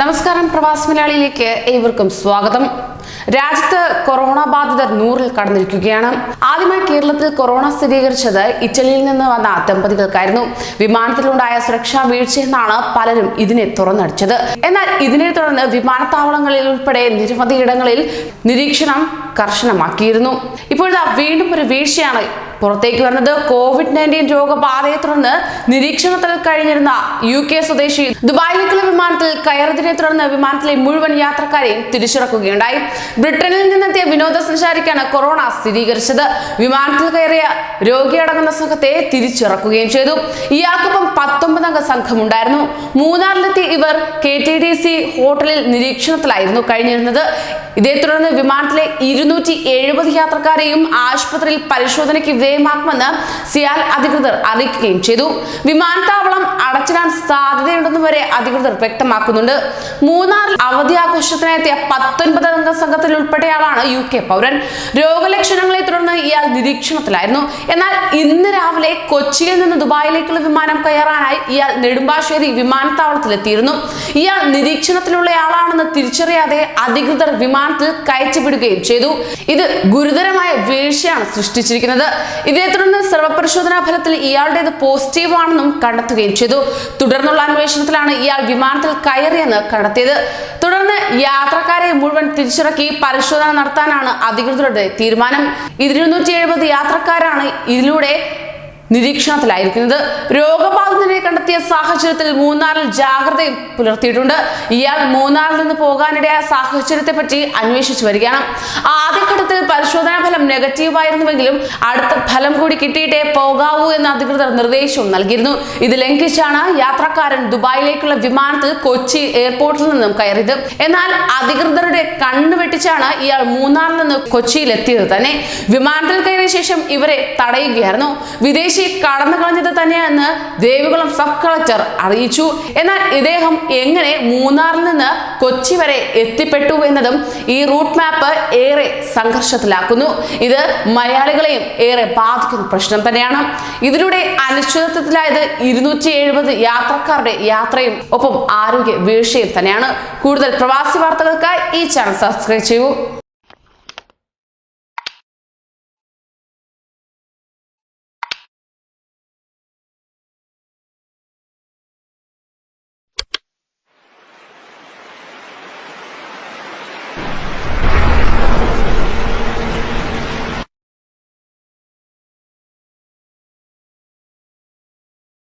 നമസ്കാരം പ്രവാസി മലയാളിയിലേക്ക് ഏവർക്കും സ്വാഗതം. രാജ്യത്ത് കൊറോണ ബാധിതർ നൂറിൽ കടന്നിരിക്കുകയാണ്. ആദ്യമായി കേരളത്തിൽ കൊറോണ സ്ഥിരീകരിച്ചത് ഇറ്റലിയിൽ നിന്ന് വന്ന ദമ്പതികൾക്കായിരുന്നു. വിമാനത്തിലുണ്ടായ സുരക്ഷാ വീഴ്ചയെന്നാണ് പലരും ഇതിനെ തുറന്നടിച്ചത്. എന്നാൽ ഇതിനെ തുടർന്ന് വിമാനത്താവളങ്ങളിൽ ഉൾപ്പെടെ നിരവധി ഇടങ്ങളിൽ നിരീക്ഷണം കർശനമാക്കിയിരുന്നു. ഇപ്പോഴത്തെ വീണ്ടും ഒരു വീഴ്ചയാണ് പുറത്തേക്ക് വരുന്നത്. കോവിഡ് നയന്റീൻ രോഗബാധയെ തുടർന്ന് നിരീക്ഷണത്തിൽ കഴിഞ്ഞിരുന്ന യു കെ സ്വദേശി ദുബായിലേക്കുള്ള വിമാനത്തിൽ കയറിയതിനെ തുടർന്ന് വിമാനത്തിലെ മുഴുവൻ യാത്രക്കാരെയും തിരിച്ചിറക്കുകയുണ്ടായി. ബ്രിട്ടനിൽ നിന്നെത്തിയ വിനോദസഞ്ചാരിക്കാണ് കൊറോണ സ്ഥിരീകരിച്ചത്. വിമാനത്തിൽ കയറിയ രോഗിയടങ്ങുന്ന സംഘത്തെ തിരിച്ചിറക്കുകയും ചെയ്തു. ഇയാൾക്കൊപ്പം പത്തൊമ്പതംഗ സംഘമുണ്ടായിരുന്നു. മൂന്നാറിലെത്തി ഇവർ കെ ടി ഡി സി ഹോട്ടലിൽ നിരീക്ഷണത്തിലായിരുന്നു കഴിഞ്ഞിരുന്നത്. ഇതേ തുടർന്ന് വിമാനത്തിലെ ഇരുന്നൂറ്റി എഴുപത് യാത്രക്കാരെയും ആശുപത്രിയിൽ പരിശോധനയ്ക്ക് വിധേയമാക്കുമെന്ന് സിയാൽ അധികൃതർ അറിയിക്കുകയും ചെയ്തു. വിമാനത്താവളം അടച്ചിടാൻ സാധ്യതയുണ്ടെന്ന് വരെ അധികൃതർ വ്യക്തമാക്കുന്നുണ്ട്. മൂന്നാറിൽ അവധി ആഘോഷത്തിനെത്തിയ പത്തൊൻപത് അംഗ സംഘത്തിൽ ഉൾപ്പെട്ടയാളാണ് യു കെ പൗരൻ. രോഗലക്ഷണങ്ങളെ തുടർന്ന് ഇയാൾ നിരീക്ഷണത്തിലായിരുന്നു. എന്നാൽ ഇന്ന് രാവിലെ കൊച്ചിയിൽ നിന്ന് ദുബായിലേക്കുള്ള വിമാനം കയറാനായി ഇയാൾ നെടുമ്പാശ്ശേരി വിമാനത്താവളത്തിലെത്തിയിരുന്നു. ഇയാൾ നിരീക്ഷണത്തിലുള്ളയാളാണെന്ന് തിരിച്ചറിയാതെ അധികൃതർ വിമാനത്തിൽ കയറ്റിവിടുകയും ചെയ്തു. ഇത് ഗുരുതരമായ വീഴ്ചയാണ് സൃഷ്ടിച്ചിരിക്കുന്നത്. ഇതേ തുടർന്ന് സർവപരിശോധനാ ഫലത്തിൽ ഇയാളുടേത് പോസിറ്റീവ് ആണെന്നും കണ്ടെത്തുകയും ചെയ്തു. തുടർന്നുള്ള അന്വേഷണത്തിലാണ് ഇയാൾ വിമാനത്തിൽ കയറിയെന്ന് കണ്ടെത്തിയത്. തുടർന്ന് യാത്രക്കാരെ മുഴുവൻ തിരിച്ചിറക്കി പരിശോധന നടത്താനാണ് അധികൃതരുടെ തീരുമാനം. ഇരുന്നൂറ്റി എഴുപത് യാത്രക്കാരാണ് ഇതിലൂടെ നിരീക്ഷണത്തിലായിരിക്കുന്നത്. രോഗബാധിതനെ കണ്ടെത്തിയ സാഹചര്യത്തിൽ മൂന്നാറിൽ ജാഗ്രത പുലർത്തിയിട്ടുണ്ട്. ഇയാൾ മൂന്നാറിൽ നിന്ന് പോകാനിടയായ സാഹചര്യത്തെ പറ്റി അന്വേഷിച്ചു വരികയാണ്. ആദ്യഘട്ടത്തിൽ പരിശോധനാ ഫലം നെഗറ്റീവ് ആയിരുന്നുവെങ്കിലും അടുത്ത ഫലം കൂടി കിട്ടിയിട്ടേ പോകാവൂ എന്ന് അധികൃതർ നിർദ്ദേശവും നൽകിയിരുന്നു. ഇത് ലംഘിച്ചാണ് യാത്രക്കാരൻ ദുബായിലേക്കുള്ള വിമാനത്തിൽ കൊച്ചി എയർപോർട്ടിൽ നിന്നും കയറിയത്. എന്നാൽ അധികൃതരുടെ കണ്ണുവെട്ടിച്ചാണ് ഇയാൾ മൂന്നാറിൽ നിന്ന് കൊച്ചിയിൽ എത്തിയത് തന്നെ. വിമാനത്തിൽ കയറിയ ശേഷം ഇവരെ തടയുകയായിരുന്നു. വിദേശി കടന്നു കളഞ്ഞത് തന്നെയാണെന്ന് ദേവികുളം സബ് കളക്ടർ അറിയിച്ചു. എന്നാൽ ഇദ്ദേഹം എങ്ങനെ മൂന്നാറിൽ നിന്ന് കൊച്ചി വരെ എത്തിപ്പെട്ടു എന്നതും ഈ റൂട്ട് മാപ്പ് ഏറെ സംഘർഷത്തിലാക്കുന്നു. ഇത് മലയാളികളെയും ഏറെ ബാധിക്കുന്ന പ്രശ്നം തന്നെയാണ്. ഇതിലൂടെ അനിശ്ചിതത്വത്തിലായത് ഇരുന്നൂറ്റി എഴുപത് യാത്രക്കാരുടെ യാത്രയും ഒപ്പം ആരോഗ്യ വീഴ്ചയും തന്നെയാണ്. കൂടുതൽ പ്രവാസി വാർത്തകൾക്കായി ഈ ചാനൽ സബ്സ്ക്രൈബ് ചെയ്യൂ.